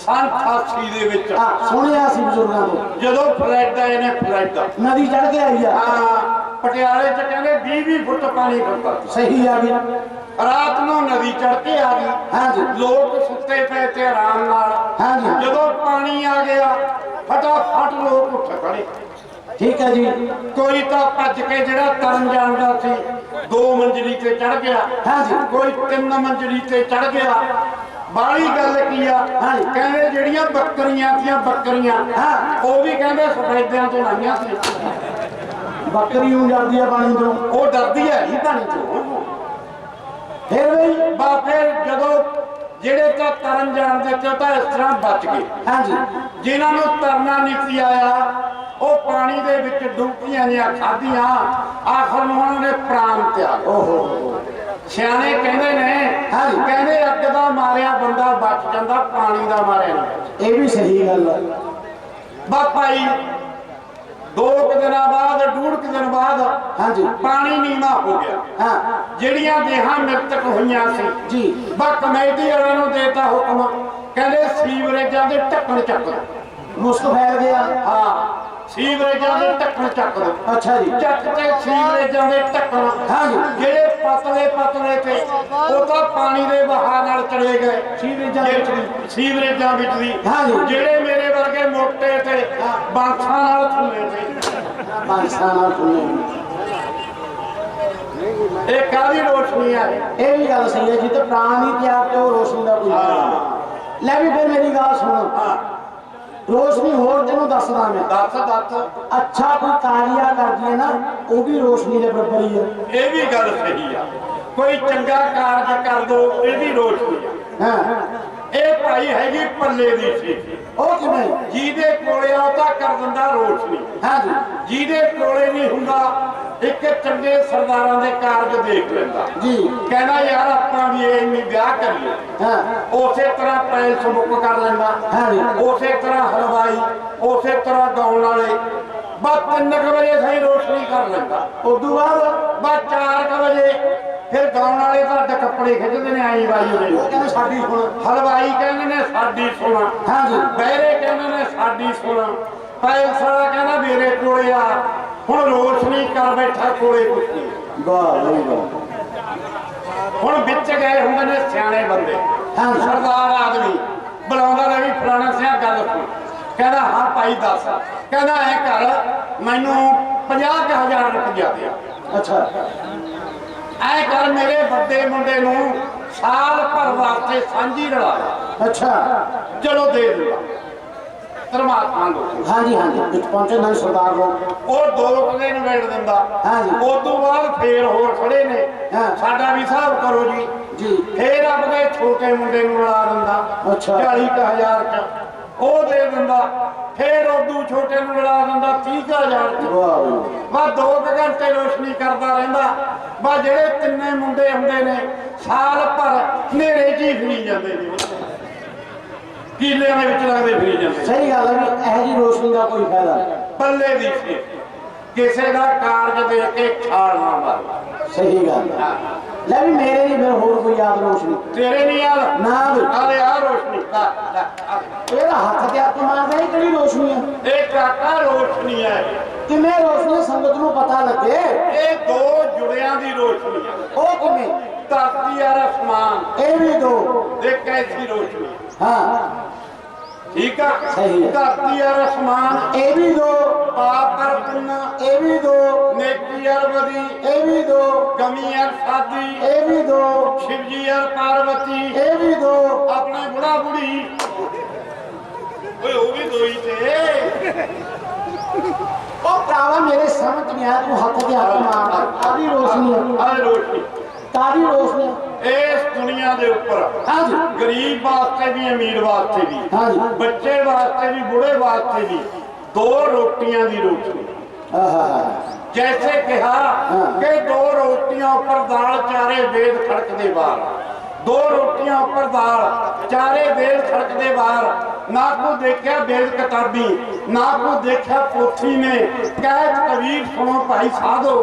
ਸੰਨ 88 ਦੇ ਵਿੱਚ। ਆ ਸੁਣਿਆ ਸੀ ਬਜ਼ੁਰਗਾਂ ਤੋਂ ਜਦੋਂ ਫਲੱਡ ਆਏ ਨੇ ਫਲੱਡ ਨਦੀ ਚੜ ਕੇ ਆਈ ਆ। ਆ ਪਟਿਆਲੇ ਚ ਕਹਿੰਦੇ 20 20 ਫੁੱਟ ਪਾਣੀ ਖੜਦਾ ਸਹੀ ਆ ਗਿਆ। ਰਾਤ ਨੂੰ ਨਦੀ ਚੜ ਕੇ ਆ ਗਈ। ਹਾਂਜੀ। ਲੋਕ ਸੁੱਤੇ ਪਏ ਤੇ ਆਰਾਮ ਨਾਲ। ਹਾਂਜੀ। ਜਦੋਂ ਪਾਣੀ ਆ ਗਿਆ ਫਟਾਫਟ ਲੋਕ ਉੱਠ ਖੜੇ ਠੀਕ ਹੈ ਜੀ। ਕੋਈ ਤਾਂ ਭੱਜ ਕੇ ਜਿਹੜਾ ਤਰਨ ਜਾਂਦਾ ਸੀ ਦੋ ਮੰਜ਼ਲੀ ਤੇ ਚੜ ਗਿਆ। ਹਾਂਜੀ। ਕੋਈ ਤਿੰਨ ਮੰਜ਼ਲੀ ਤੇ ਚੜ ਗਿਆ। ਬਾਹਲੀ ਗੱਲ ਕੀ ਆ। ਕਹਿੰਦੇ ਜਿਹੜੀਆਂ ਬੱਕਰੀਆਂ ਦੀਆਂ ਬੱਕਰੀਆਂ ਹਾਂ। ਉਹ ਵੀ ਕਹਿੰਦੇ ਸਫੈਦਿਆਂ ਤੋਂ ਲਾਈਆਂ ਸੀ ਬੱਕਰੀ ਨੂੰ ਜਾਂਦੀ ਆ ਪਾਣੀ ਤੋਂ ਉਹ ਡਰਦੀ ਹੈ ਨਹੀਂ ਪਾਣੀ ਤੋਂ ਫਿਰ ਵੀ ਬਾ ਫਿਰ ਜਦੋਂ ਜਿਹੜੇ ਤਾਂ ਤਰਨ ਜਾਣਦੇ ਤੇ ਉਹ ਤਾਂ ਇਸ ਤਰ੍ਹਾਂ ਬਚ ਗਏ। ਹਾਂਜੀ। ਜਿਨ੍ਹਾਂ ਨੂੰ ਤਰਨਾ ਨਹੀਂ ਸੀ ਆਇਆ ਉਹ ਪਾਣੀ ਦੇ ਵਿੱਚ ਡੁਬਕੀਆਂ ਜਿਹਾ ਖਾਧੀਆਂ ਆਖਰ ਨੂੰ ਉਹਨਾਂ ਨੇ ਪ੍ਰਾਣ ਤਿਆਗ। ਓਹੋ। ਸਿਆਣੇ ਕਹਿੰਦੇ ਨੇ ਹਾਂਜੀ। ਕਹਿੰਦੇ ਅੱਗ ਦਾ ਮਾਰਿਆ ਬੰਦਾ ਬਚ ਜਾਂਦਾ ਪਾਣੀ ਦਾ ਮਾਰਿਆ ਨਹੀਂ ਇਹ ਵੀ ਸਹੀ ਗੱਲ ਆ। ਬਾ ਭਾਈ ਦੋ ਕੁ ਦਿਨਾਂ ਬਾਅਦ ਡੂਢ ਕੁ ਦਿਨ ਬਾਅਦ ਹਾਂਜੀ। ਪਾਣੀ ਨੀਵਾ ਹੋ ਗਿਆ। ਹਾਂ। ਜਿਹੜੀਆਂ ਦੇਹਾਂ ਮ੍ਰਿਤਕ ਹੋਈਆਂ ਸੀ। ਜੀ। ਬਾ ਕਮੇਟੀ ਵਾਲਿਆਂ ਨੂੰ ਦੇਤਾ ਹੁਕਮ। ਕਹਿੰਦੇ ਸੀਵਰੇਜਾਂ ਦੇ ਢੱਕਣ ਚੱਕ ਦਿਓ ਮੁਸਕ ਫੈਲ ਗਿਆ। ਹਾਂ ਸੀਵਰੇਜਾਂ ਦੇ ਢੱਕਣ ਚੱਕ ਦਿਓ ਅੱਛਾ ਜੀ। ਚੱਕ ਤੇ ਸੀਵਰੇਜਾਂ ਦੇ ਢੱਕਣ। ਹਾਂਜੀ। ਜਿਹੜੇ ਪਤਲੇ ਪਤਲੇ ਤੇ ਉਹ ਤਾਂ ਪਾਣੀ ਦੇ ਵਹਾਅ ਨਾਲ ਚਲੇ ਗਏ। ਸੀਵਰੇਜਾਂ ਵਿੱਚ ਵੀ। ਸੀਵਰੇਜਾਂ ਵਿੱਚ ਵੀ। ਹਾਂਜੀ। ਜਿਹੜੇ ਮੇਰੇ ਵਰਗੇ ਮੋਟੇ ਤੇ ਬਾਂਸਾਂ ਨਾਲ ਥੁੱਲੇ ਤੇ ਪਾਕਿਸਤਾਨ ਨਾਲ ਸੁਣਨੇ ਇਹ ਕਾਦੀ ਰੋਸ਼ਨੀ ਆ? ਇਹ ਵੀ ਗੱਲ ਸਹੀ ਹੈ ਜੀ ਤੇ ਪ੍ਰਾਣ ਹੀ ਤੇ ਉਹ ਰੋਸ਼ਨੀ ਦਾ ਕੋਈ। ਲੈ ਵੀ ਫਿਰ ਮੇਰੀ ਗੱਲ ਸੁਣ। ਹਾਂ। ਰੋਸ਼ਨੀ ਹੋਰ ਤੈਨੂੰ ਦੱਸਦਾ ਮੈਂ। ਦੱਸ ਦੱਸ। ਅੱਛਾ ਕੋਈ ਕਾਰਿਆ ਕਰਦੀ ਹੈ ਨਾ ਉਹ ਵੀ ਰੋਸ਼ਨੀ ਦੇ ਬਰਾਬਰ ਹੀ ਹੈ ਇਹ ਵੀ ਗੱਲ ਸਹੀ ਆ। ਕੋਈ ਚੰਗਾ ਕਾਰਜ ਕਰ ਦੋ ਇਹ ਵੀ ਰੋਸ਼ਨੀ ਆ। ਹਾਂ। ਇਹ ਭਾਈ ਹੈਗੀ ਪੱਲੇ ਦੀ ਸੀ ਉਹ ਕਿਵੇਂ? ਜਿਹਦੇ ਕੋਲੇ ਆ ਤਾਂ ਕਰ ਦਿੰਦਾ ਰੋਸ਼ਨੀ। ਹਾਂਜੀ। ਜਿਹਦੇ ਕੋਲੇ ਨਹੀਂ ਹੁੰਦਾ ਇੱਕ ਚੰਗੇ ਸਰਦਾਰਾਂ ਦੇ ਕਾਰਜ ਦੇਖ ਲੈਂਦਾ। ਜੀ। ਕਹਿੰਦਾ ਯਾਰ ਆਪਾਂ ਵੀ ਇਹ ਨਹੀਂ ਵਿਆਹ ਕਰੀਏ। ਹਾਂ। ਉਸੇ ਤਰ੍ਹਾਂ ਪੈਲਸ ਬੁੱਕ ਕਰ ਲੈਂਦਾ। ਹਾਂਜੀ। ਉਸੇ ਤਰ੍ਹਾਂ ਹਲਵਾਈ ਉਸੇ ਤਰ੍ਹਾਂ ਗਾਉਣ ਵਾਲੇ। ਬਸ 3 ਵਜੇ ਸਹੀ ਰੋਸ਼ਨੀ ਕਰ ਲੈਂਦਾ। ਉਦੋਂ ਬਾਅਦ? ਬਸ 4 ਵਜੇ। ਫਿਰ ਗਾਉਣ ਵਾਲੇ ਤੁਹਾਡੇ ਕੱਪੜੇ ਖਿੱਚਦੇ ਨੇ ਆਈ ਉਹ ਉਹਦੇ। ਕਹਿੰਦੇ ਸਾਡੀ ਸੁਣ। ਹਲਵਾਈ ਕਹਿੰਦੇ ਨੇ ਸਾਡੀ ਸੁਣਾ। ਹਾਂਜੀ। ਬਹਿਰੇ ਕਹਿੰਦੇ ਨੇ ਸਾਡੀ ਸੁਣਾ। ਪੈਲਸ ਵਾਲਾ ਕਹਿੰਦਾ ਮੇਰੇ ਕੋਲੇ ਆ। ਹੁਣ ਰੋਸ਼ਨੀ ਕਰ ਬੈਠਾ ਕੋਲੇ ਕੁੱਤੀ ਵਾਹ ਬਈ ਵਾਹ। ਹੁਣ ਵਿੱਚ ਗਏ ਹੁੰਦੇ ਨੇ ਸਿਆਣੇ ਬੰਦੇ। ਹਾਂਜੀ। ਸਰਦਾਰ ਆਦਮੀ। ਬੁਲਾਉਂਦਾ ਨੇ ਵੀ ਫਲਾਣਾ ਸਿਆ ਗੱਲ ਕਹਿੰਦਾ ਹਾਂ ਭਾਈ ਦੱਸ। ਕਹਿੰਦਾ ਐ ਕਰ ਮੈਨੂੰ 50000 ਰੁਪਇਆ ਦੇ ਅੱਛਾ। ਐ ਕਰ ਮੇਰੇ ਵੱਡੇ ਮੁੰਡੇ ਨੂੰ ਸਾਲ ਭਰ ਵਾਸਤੇ ਸਾਂਝੀ ਰਲਾ ਅੱਛਾ। ਚਲੋ ਦੇ ਦਿੰਦਾ। ਪਰਮਾਤਮਾ ਨੂੰ ਹਾਂਜੀ ਹਾਂਜੀ ਵਿੱਚ ਪਹੁੰਚੇ ਨਾਲ ਸਰਦਾਰ ਲੋਕ ਉਹ ਦੋ ਕਦੇ ਨਵੇੜ ਦਿੰਦਾ। ਹਾਂਜੀ। ਉਸ ਤੋਂ ਬਾਅਦ ਫੇਰ ਹੋਰ ਖੜੇ ਨੇ। ਹਾਂ। ਸਾਡਾ ਵੀ ਹਿਸਾਬ ਕਰੋ ਜੀ। ਜੀ। ਫੇਰ ਆਪਣੇ ਛੋਟੇ ਮੁੰਡੇ ਨੂੰ ਲਾ ਦਿੰਦਾ। ਅੱਛਾ। 40000 ਚ। ਉਹ ਦੇ ਦਿੰਦਾ। ਫੇਰ ਉਦੋਂ ਛੋਟੇ ਨੂੰ ਲਾ ਦਿੰਦਾ 30000 ਚ। ਵਾਹ ਦੋ ਘੰਟੇ ਰੋਸ਼ਨੀ ਕਰਦਾ ਰਹਿੰਦਾ। ਬਾ ਜਿਹੜੇ ਤਿੰਨੇ ਮੁੰਡੇ ਹੁੰਦੇ ਨੇ ਸਾਲ ਭਰ ਹਨੇਰੇ ਜੀ ਫਿਰੀ ਜਾਂਦੇ ਨੇ। ਕੀਲਿਆਂ ਦੇ ਵਿੱਚ ਲੱਗਦੇ ਫਿਰੀ ਜਾਂਦੇ। ਸਹੀ ਗੱਲ ਹੈ ਵੀ ਇਹ ਜੀ ਰੋਸ਼ਨੀ ਦਾ ਕੋਈ ਫਾਇਦਾ ਨਹੀਂ। ਪੱਲੇ ਦੀ ਕਿਸੇ ਦਾ ਕਾਰਜ ਦੇ ਕੇ ਛਾਲ ਨਾ ਮਾਰ। ਸਹੀ ਗੱਲ ਹੈ। ਲੈ ਵੀ ਮੇਰੇ ਨਹੀਂ ਫਿਰ ਹੋਰ ਕੋਈ ਯਾਦ ਰੋਸ਼ਨੀ। ਤੇਰੇ ਨਹੀਂ ਯਾਰ ਨਾ ਵੀ ਆਲੇ ਆ ਰੋਸ਼ਨੀ। ਆ। ਇਹਦਾ ਹੱਥ ਤੇ ਹੱਥ ਮਾਰਦਾ ਇਹ ਕਿਹੜੀ ਰੋਸ਼ਨੀ ਹੈ ਇਹ ਕਾਕਾ ਰੋਸ਼ਨੀ ਹੈ ਕਿਵੇਂ ਰੋਸ਼ਨੀ ਸੰਗਤ ਨੂੰ ਪਤਾ ਲੱਗੇ? ਇਹ ਦੋ ਜੁੜਿਆਂ ਦੀ ਰੋਸ਼ਨੀ ਹੈ ਉਹ ਕਿਵੇਂ? ਧਰਤੀ ਔਰ ਅਸਮਾਨ। ਇਹ ਵੀ ਦੋ। ਦੇਖ ਕੈਸੀ ਰੋਸ਼ਨੀ ਹਾਂ ਠੀਕ ਆ ਸਹੀ। ਧਰਤੀ ਔਰ ਅਸਮਾਨ ਇਹ ਵੀ ਦੋ ਪਾਪ ਪੁੰਨ ਇਹ ਵੀ ਦੋ ਨੇਕੀ ਔਰ ਬਦੀ ਇਹ ਵੀ ਦੋ ਕਮੀ ਔਰ ਸਾਦੀ ਇਹ ਵੀ ਦੋ ਸ਼ਿਵਜੀ ਔਰ ਪਾਰਵਤੀ ਇਹ ਵੀ ਦੋ ਆਪਣੇ ਬੁੜਾ ਬੁੜੀ ਓਏ ਉਹ ਵੀ ਦੋਈ ਤੇ ਉਹ ਭਰਾਵਾ ਮੇਰੇ ਸਮਝ ਨਹੀਂ ਆਇਆ ਤੂੰ ਹੱਥ ਤੇ ਹੱਥ ਮਾਰ ਕਾਦੀ ਰੋਸ਼ਨੀ ਹੈ ਆਹ ਰੋਸ਼ਨੀ ਕਾਦੀ ਰੋਸ਼ਨੀ? ਇਸ ਦੁਨੀਆ ਦੇ ਉੱਪਰ। ਹਾਂਜੀ। ਗਰੀਬ ਵਾਸਤੇ ਵੀ ਅਮੀਰ ਵਾਸਤੇ ਵੀ ਹਾਂਜੀ ਬੱਚੇ ਵਾਸਤੇ ਵੀ ਬੁੜੇ ਵਾਸਤੇ ਵੀ ਦੋ ਰੋਟੀਆਂ ਦੀ ਰੋਟੀ। ਆਹਾ ਜੈਸੇ ਕਿਹਾ। ਕਿ ਦੋ ਰੋਟੀਆਂ ਉੱਪਰ ਦਾਲ ਚਾਰੇ ਵੇਦ ਖੜਕਦੇ ਬਾਹਰ ਦੋ ਰੋਟੀਆਂ ਉੱਪਰ ਦਾਲ ਚਾਰੇ ਵੇਦ ਖੜਕਦੇ ਬਾਹਰ ਨਾ ਕੋ ਦੇਖਿਆ ਬੇਦ ਕਿਤਾਬੀ ਨਾ ਕੋ ਦੇਖਿਆ ਪੋਥੀ ਨੇ। ਕਹਿਤ ਕਬੀਰ ਸੁਣੋ ਭਾਈ ਸਾਧੋ,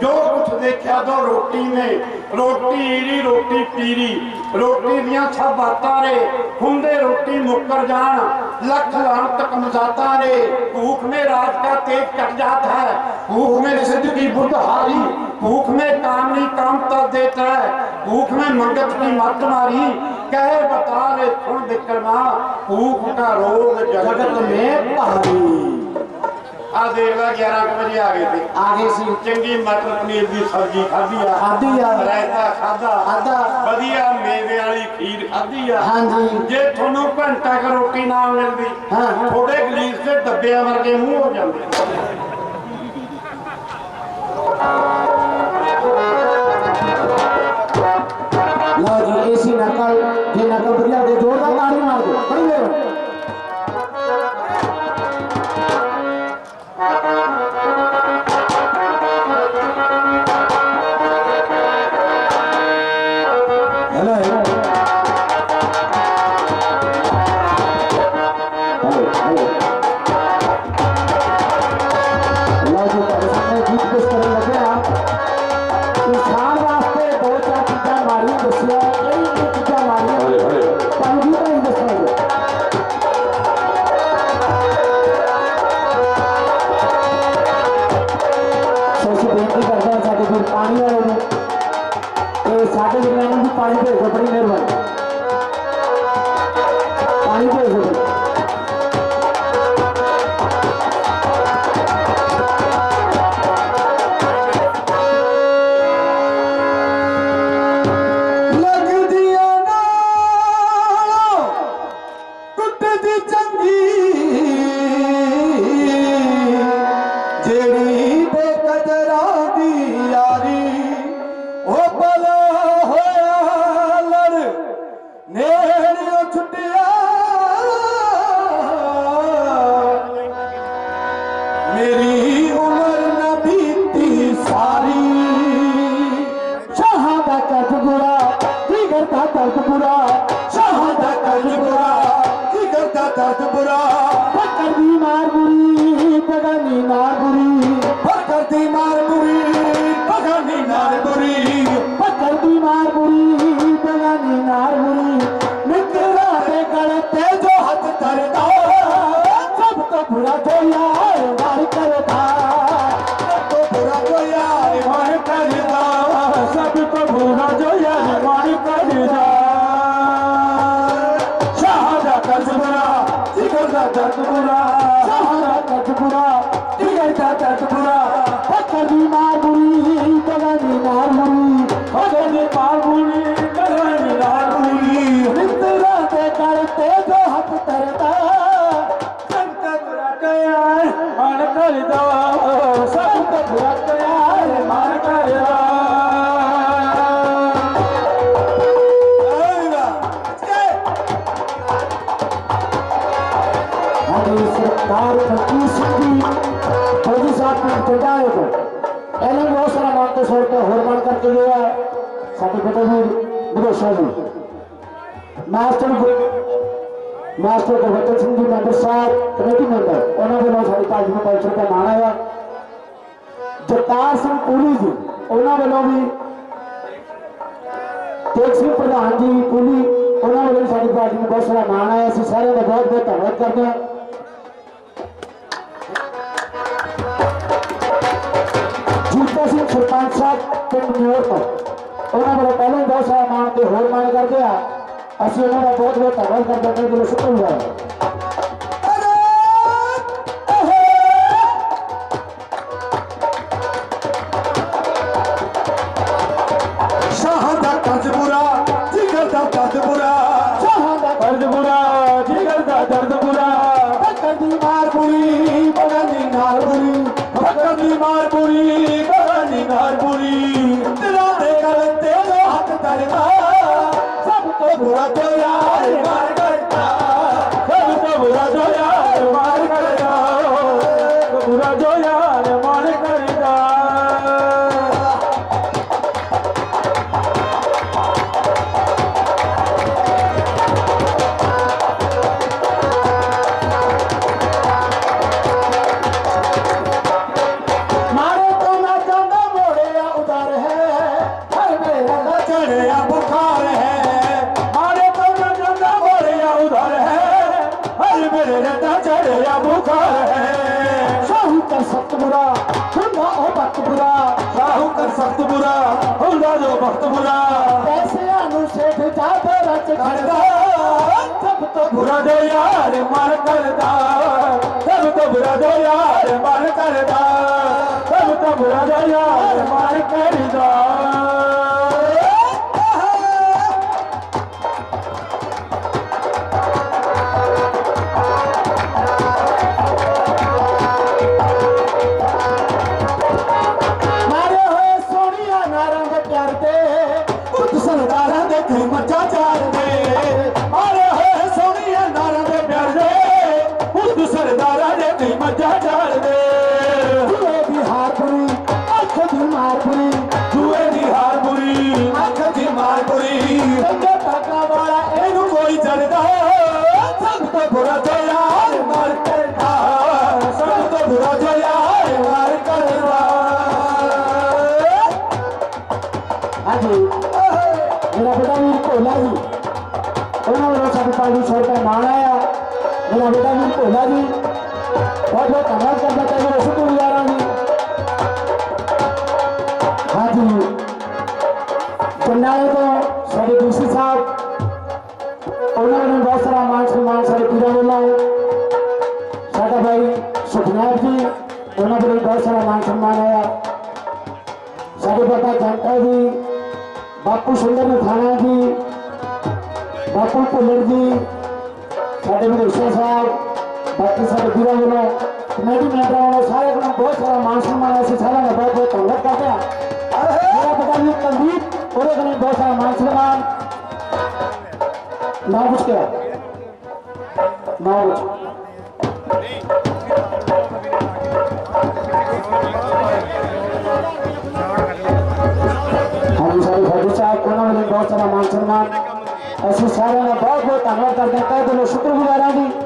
ਜੋ ਕੁਛ ਦੇਖਿਆ ਦੋ ਰੋਟੀ ਨੇ। ਰੋਟੀ ਈੜੀ, ਰੋਟੀ ਪੀਰੀ। ਰੋਟੀ ਦੀਆਂ ਸਭ ਬਾਤਾਂ ਰੇ ਹੁੰਦੇ ਰੋਟੀ ਮੁੱਕਰ ਜਾਣ। लख लान तक मजाता ने भूख में राज का तेज कट जाता है भूख में सिद्ध की बुद्ध हारी भूख में कामनी कामता देता है भूख में मंगत की मत मारी कह बता ले सुन विक्रमा भूख का रोग जगत में पहाड़ी ਆ ਦੇਖ ਲਾ ਵਜੇ ਆ ਗਏ ਤੇ। ਆ ਗਏ ਸੀ। ਚੰਗੀ ਮਟਰ ਪਨੀਰ ਦੀ ਸਬਜ਼ੀ ਖਾਧੀ ਆ। ਖਾਧੀ ਆ। ਰਾਇਤਾ ਖਾਧਾ। ਖਾਧਾ। ਵਧੀਆ ਮੇਵੇ ਵਾਲੀ ਖੀਰ ਖਾਧੀ ਆ। ਹਾਂਜੀ। ਜੇ ਤੁਹਾਨੂੰ ਘੰਟਾ ਕ ਰੋਟੀ ਨਾ ਮਿਲਦੀ ਹਾਂ। ਥੋੜੇ ਗਲੀਸ ਦੇ ਡੱਬਿਆਂ ਵਰਗੇ ਮੂੰਹ ਹੋ ਜਾਂਦੇ। ਲਓ ਜੀ ਇਸੀ ਨਕਲ ਜੇ ਨਕਲ ਬਦਲਾ ਹੈਲੋ ਸਭ ਤੋਂ ਸਾਡੇ ਬੇਟੇ ਵੀਰ ਵਿਦੋਸ਼ਾ ਜੀ master master Gurbachan Singh ji, member ਸਾਹਿਬ, ਕਮੇਟੀ ਮੈਂਬਰ, ਉਹਨਾਂ ਵੱਲੋਂ ਸਾਡੀ ਪਾਰਟੀ ਨੂੰ ਪੰਜ ਸੌ ਮਾਣ ਆਇਆ। ਜਗਤਾਰ ਸਿੰਘ ਪੂਰੀ ਜੀ, ਉਹਨਾਂ ਵੱਲੋਂ ਵੀ ਤੇਜ ਸਿੰਘ ਪ੍ਰਧਾਨ ਜੀ ਪੂਰੀ ਉਹਨਾਂ ਵੱਲੋਂ ਵੀ ਸਾਡੀ ਪਾਰਟੀ ਨੂੰ ਬਹੁਤ ਸਾਰਾ ਮਾਣ ਆਇਆ। ਅਸੀਂ ਸਾਰਿਆਂ ਦਾ ਬਹੁਤ ਬਹੁਤ ਧੰਨਵਾਦ ਕਰਦੇ ਹਾਂ। ਜੀਤਾ ਸਿੰਘ ਸਰਪੰਚ ਸਾਹਿਬ, ਪਿੰਡ ਨਿਊਰ ਤੋਂ। ਉਹਨਾਂ ਵੱਲੋਂ ਪਹਿਲਾਂ ਹੀ ਬਹੁਤ ਸਾਰਾ ਮਾਣ ਤੇ ਹੋਰ ਮਾਣ ਕਰਦੇ ਆ। ਅਸੀਂ ਉਹਨਾਂ ਦਾ ਬਹੁਤ ਬਹੁਤ ਧੰਨਵਾਦ ਕਰਦੇ ਹਾਂ। ਕਿ ਦਿਲੋਂ ਸ਼ੁਕਰੀਆ ਘਬਰਾ ਦੋ ਯਾਰ ਮਨ ਕਰਦਾ, ਸਭ ਘਬਰਾ ਦੋ ਯਾਰ ਮਨ ਕਰਦਾ, ਸਭ ਘਬਰਾ ਦੋ ਯਾਰ ਮਨ ਕਰਦਾ। sardaran mai madada सहयोग करते हैं और बहुत सारा मान ना कुछ क्या ना कुछ हम सारे फौजी साहब बहुत सारा मान सम्मान ऐसे सारे बहुत बहुत धन्यवाद करते हैं तो शुक्रगुजार हैं जी।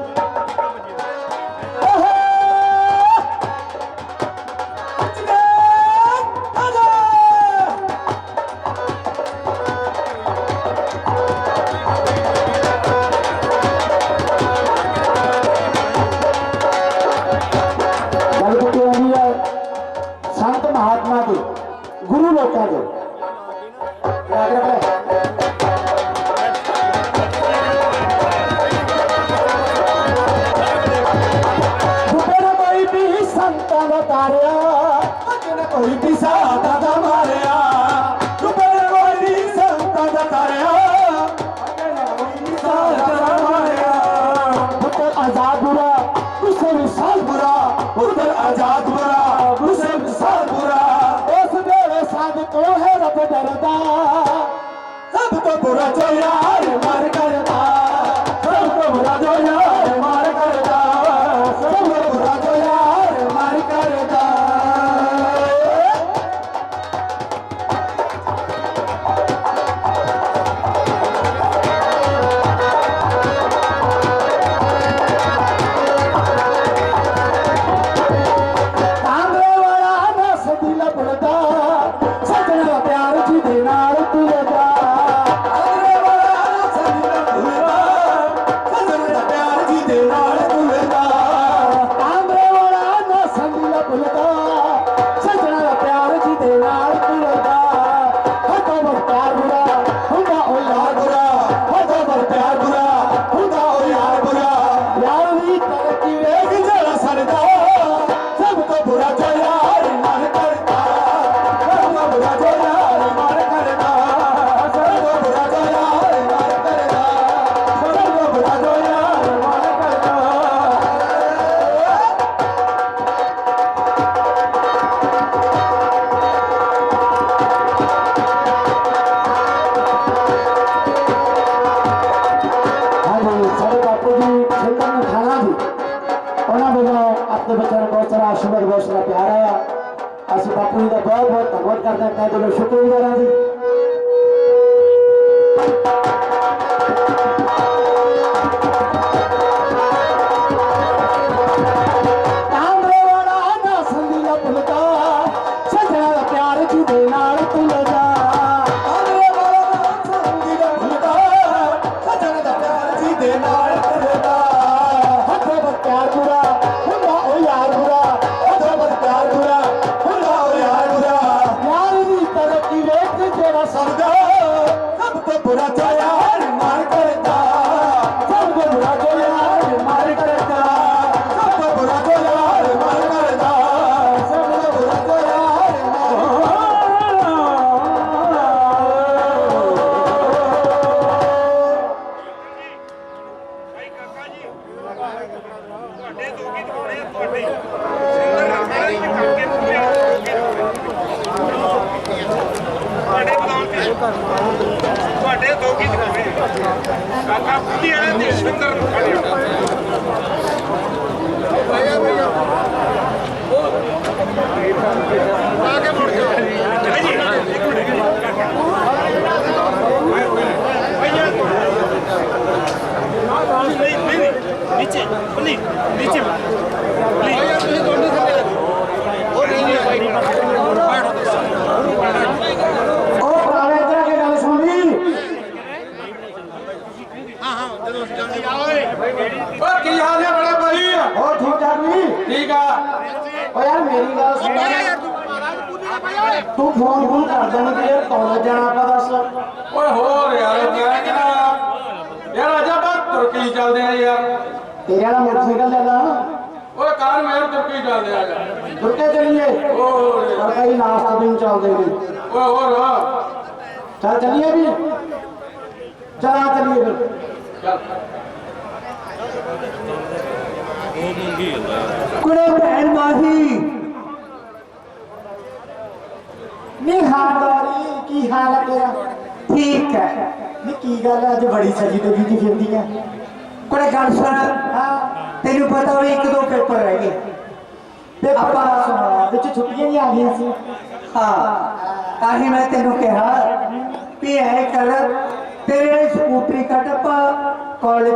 आजाद बुरा उसे विशाल बुरा उधर आजाद बुरा उसे विशाल बुरा उस मेरे साथ को है रब डरदा सबको बुरा जो यार मर करता सबको बुरा जो यार পারিবে ਦਾ ਆਸ਼ੀਰਵਾਦ ਬਹੁਤ ਸਾਰਾ ਪਿਆਰ ਆਇਆ ਅਸੀਂ ਬਾਪੂ ਜੀ ਦਾ ਬਹੁਤ ਬਹੁਤ ਧੰਨਵਾਦ ਕਰਦੇ ਹਾਂ। ਕਹਿੰਦੇ ਨੂੰ ਸ਼ੁਕਰਗੁਜ਼ਾਰਾਂ ਜੀ। ਤੁਹਾਡੇ ਦੋ ਕੀ ਦਿਖਾਵੇ ਕਾਕਾ ਪੁੱਤੀ ਵਾਲੇ ਤੇ ਸੁੰਦਰ ਖੜੇ ਆ ਕੇ ਮੁੜ ਜਾ ਜੀ ਇੱਕ ਮਿੰਟ ਨਹੀਂ ਨਹੀਂ ਨੀਚੇ ਪਲੀ ਨੀਚੇ ਪਲੀ ਤੁਸੀਂ ਦੋਨੇ ਥੱਲੇ ਉਹ ਨਹੀਂ ਨਹੀਂ ਬਾਈ ਉਹ ਪੁਰਾਣੇ ਤਰ੍ਹਾਂ ਦੀ ਗੱਲ ਸੁਣ ਲਈ ਓ ਕੀ ਹਾਲ ਹੈ ਬੜੇ ਭਾਈ ਹੋਰ ਠੀਕ ਠਾਕ ਵੀ ਠੀਕ ਆ ਓ ਯਾਰ ਮੇਰੀ ਗੱਲ ਸੁਣ ਤੂੰ ਫੋਨ ਫੋਨ ਕਰ ਦੇਣਾ ਤੇ ਯਾਰ ਕਾਲਜ ਜਾਣਾ ਆਪਾਂ ਦੱਸ। ਓਏ ਹੋਰ ਯਾਰ ਮੈਂ ਕਿਹਾ ਯਾਰ ਅਜਾ ਬਾਤ ਤੁਰਕੀ ਚੱਲਦੇ ਆ ਯਾਰ। ਤੇਰੇ ਵਾਲਾ ਮੋਟਰਸਾਈਕਲ ਲੈ ਲਾ। ਓਏ ਕਾਰ ਮੇਰ ਤੁਰਕੀ ਚੱਲਦੇ ਆ? ਯਾਰ। ਤੁਰ ਕੇ ਚੱਲੀਏ। ਹੋਰ। ਯਾਰ। ਪਰ ਕਈ ਨਾਸਤਾ ਦਿਨ ਚੱਲਦੇ ਨੇ। ਓਏ ਹੋਰ ਚੱਲ ਚੱਲੀਏ ਵੀ। ਚਲਾ ਚੱਲੀਏ ਫਿਰ। ਚੱਲ। ਕੁੜੇ ਭੈਣ ਮਾਹੀ ਨੀ ਹਾਦਾਰੀ ਕੀ ਹਾਲ ਹੈ ਤੇਰਾ? ਠੀਕ ਹੈ। ਨੀ ਕੀ ਗੱਲ ਹੈ ਅੱਜ ਬੜੀ ਸਜੀ ਤੇ ਬੀਜੀ ਫਿਰਦੀ ਹੈ ਕੁੜੇ ਗੱਲ ਸੁਣ। ਹਾਂ। ਤੈਨੂੰ ਪਤਾ ਹੋਵੇ ਇੱਕ ਦੋ ਪੇਪਰ ਰਹਿ ਗਏ। ਪੇਪਰ ਦਾ ਸੁਣਾ ਵਿੱਚ ਛੁੱਟੀਆਂ ਨਹੀਂ ਆ ਗਈਆਂ ਸੀ। ਹਾਂ। ਤਾਂ ਹੀ ਮੈਂ ਤੈਨੂੰ ਕਿਹਾ ਵੀ ਐ ਕਰ ਤੇਰੇ ਸਕੂਟਰੀ ਕੱਟ ਪਾ ਕਾਲਜ